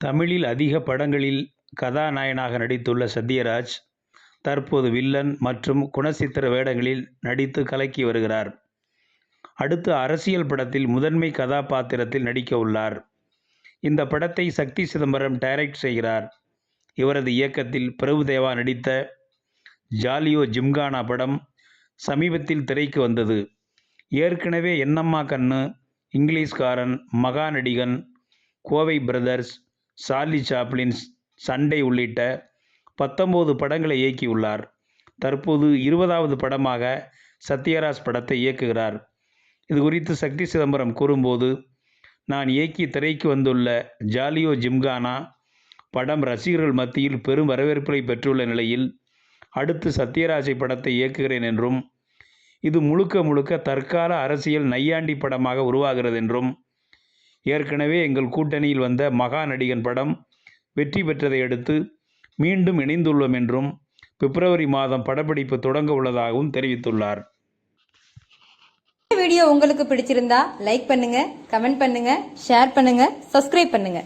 தமிழில் அதிக படங்களில் கதாநாயகனாக நடித்துள்ள சத்யராஜ் தற்போது வில்லன் மற்றும் குணசித்திர வேடங்களில் நடித்து கலக்கி வருகிறார். அடுத்து அரசியல் படத்தில் முதன்மை கதாபாத்திரத்தில் நடிக்க உள்ளார். இந்த படத்தை சக்தி சிதம்பரம் டைரக்ட் செய்கிறார். இவரது இயக்கத்தில் பிரபுதேவா நடித்த ஜாலியோ ஜிம்கானா படம் சமீபத்தில் திரைக்கு வந்தது. ஏற்கனவே என்னம்மா கண்ணு இங்கிலீஷ்காரன் மகாநடிகன் கோவை பிரதர்ஸ் சார்லி சாப்ளின்ஸ் சண்டை உள்ளிட்ட பத்தொம்போது படங்களை இயக்கியுள்ளார். தற்போது இருபதாவது படமாக சத்யராஜ் படத்தை இயக்குகிறார். இது குறித்து சக்தி சிதம்பரம் கூறும்போது நான் இயக்கி திரைக்கு வந்துள்ள ஜாலியோ ஜிம்கானா படம் ரசிகர்கள் மத்தியில் பெரும் வரவேற்பை பெற்றுள்ள நிலையில் அடுத்து சத்யராஜை படத்தை இயக்குகிறேன் என்றும் இது முழுக்க முழுக்க தற்கால அரசியல் நையாண்டி படமாக உருவாகிறது என்றும் ஏற்கனவே எங்கள் கூட்டணியில் வந்த மகா நடிகன் படம் வெற்றி பெற்றதை அடுத்து மீண்டும் இணைந்துள்ளோம் என்றும் பிப்ரவரி மாதம் படப்பிடிப்பு தொடங்க உள்ளதாகவும் தெரிவித்துள்ளார். வீடியோ உங்களுக்கு பிடிச்சிருந்தா லைக் பண்ணுங்க கமெண்ட் பண்ணுங்க ஷேர் பண்ணுங்க சப்ஸ்கிரைப் பண்ணுங்க.